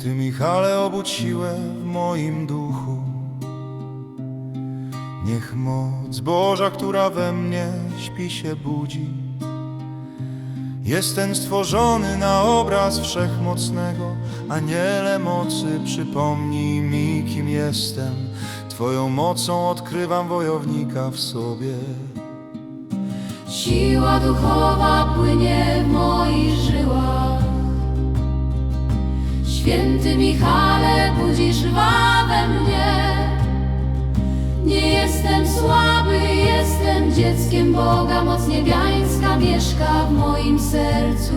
Święty Michale, obudź siłę w moim duchu. Niech moc Boża, która we mnie śpi się budzi. Jestem stworzony na obraz Wszechmocnego, Aniele mocy, przypomnij mi, kim jestem. Twoją mocą odkrywam wojownika w sobie. Siła duchowa płynie w moich żyłach. Święty Michale, budzisz we mnie. Nie jestem słaby, jestem dzieckiem Boga. Moc niebiańska mieszka w moim sercu.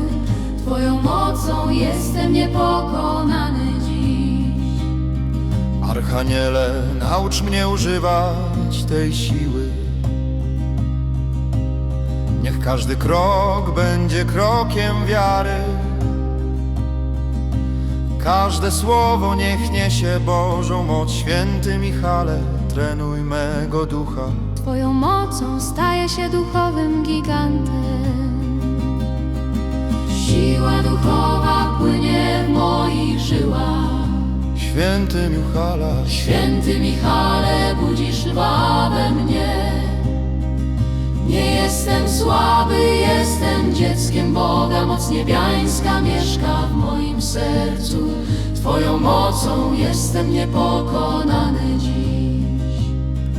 Twoją mocą jestem niepokonany dziś. Archaniele, naucz mnie używać tej siły. Niech każdy krok będzie krokiem wiary. Każde słowo niech niesie Bożą moc. Święty Michale, trenuj mego ducha. Twoją mocą staję się duchowym gigantem. Siła duchowa płynie w moich żyłach. Święty Michale, Święty Michale, budzisz lwa we mnie. Jestem słaby, jestem dzieckiem Boga. Moc niebiańska mieszka w moim sercu. Twoją mocą jestem niepokonany dziś.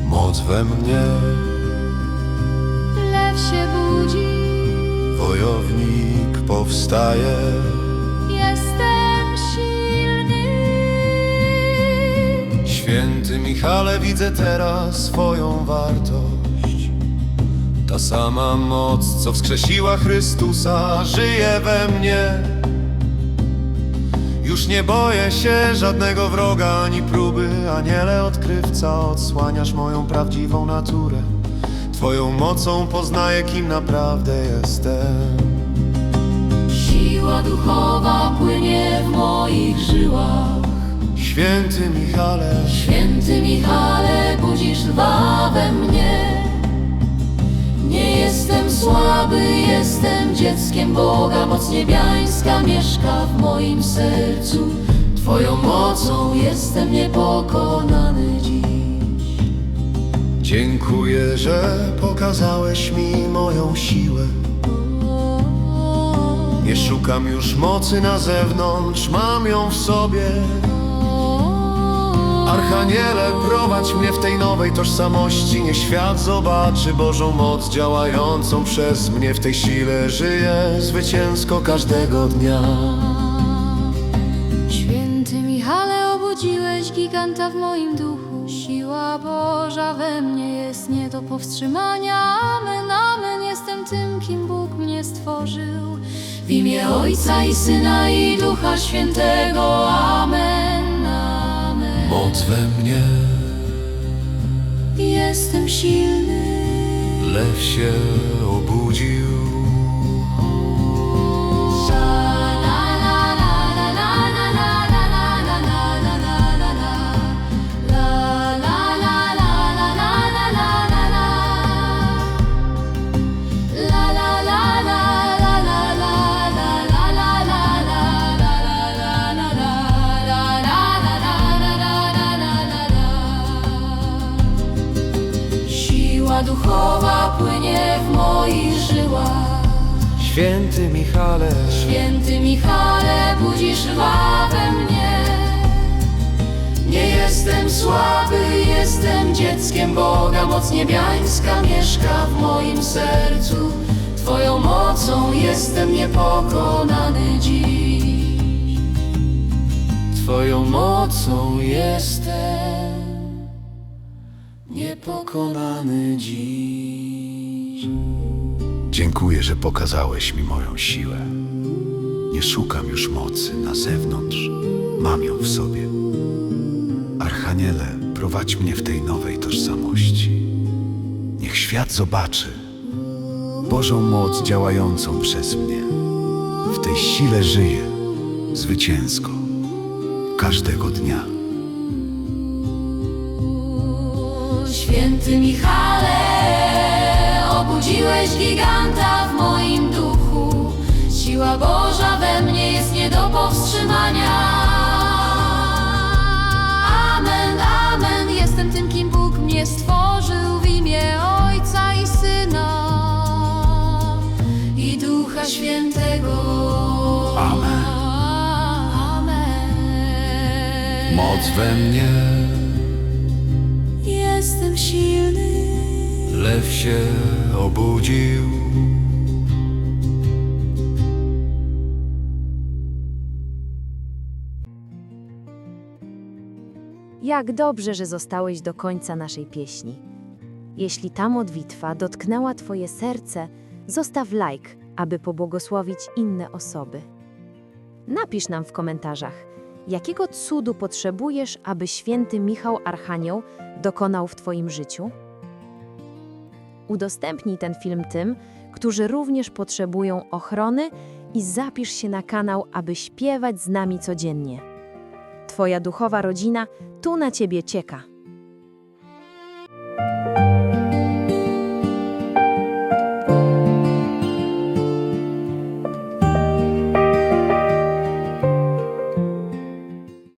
moc we mnie, Lew się budzi, wojownik powstaje. jestem silny. Święty Michale, widzę teraz swoją wartość. Ta sama moc, co wskrzesiła Chrystusa, żyje we mnie. Już nie boję się żadnego wroga ani próby, aniele odkrywca, odsłaniasz moją prawdziwą naturę. Twoją mocą poznaję, kim naprawdę jestem. Siła duchowa płynie w moich żyłach. Święty Michale, Święty Michale, budzisz lwa we mnie. Słaby, jestem dzieckiem Boga. Moc niebiańska mieszka w moim sercu. Twoją mocą jestem niepokonany dziś. dziękuję, że pokazałeś mi moją siłę. Nie szukam już mocy na zewnątrz, mam ją w sobie. Archaniele, prowadź mnie w tej nowej tożsamości. Niech świat zobaczy Bożą moc działającą przez mnie. W tej sile żyję zwycięsko każdego dnia. Święty Michale, obudziłeś giganta w moim duchu. Siła Boża we mnie jest nie do powstrzymania. Amen, amen, jestem tym, kim Bóg mnie stworzył. W imię Ojca i Syna i Ducha Świętego. Amen. Moc we mnie, Jestem silny. lew się obudził. Siła duchowa płynie w moich żyłach. Święty Michale, Święty Michale, budzisz lwa we mnie. Nie jestem słaby, jestem dzieckiem Boga. Moc niebiańska mieszka w moim sercu. Twoją mocą jestem niepokonany dziś. Twoją mocą jestem niepokonany dziś. Dziękuję, że pokazałeś mi moją siłę. Nie szukam już mocy na zewnątrz, mam ją w sobie. Archaniele, prowadź mnie w tej nowej tożsamości. Niech świat zobaczy Bożą moc działającą przez mnie. W tej sile żyję zwycięsko każdego dnia. Święty Michale, obudziłeś giganta w moim duchu. Siła Boża we mnie jest nie do powstrzymania. Amen, amen, jestem tym, kim Bóg mnie stworzył w imię Ojca i Syna i Ducha Świętego. Amen. amen. Moc we mnie Jestem silny. lew się obudził. Jak dobrze, że zostałeś do końca naszej pieśni. Jeśli ta modlitwa dotknęła Twoje serce, zostaw like, aby pobłogosławić inne osoby. Napisz nam w komentarzach, jakiego cudu potrzebujesz, aby święty Michał Archanioł dokonał w Twoim życiu? Udostępnij ten film tym, którzy również potrzebują ochrony i zapisz się na kanał, aby śpiewać z nami codziennie. Twoja duchowa rodzina tu na Ciebie czeka.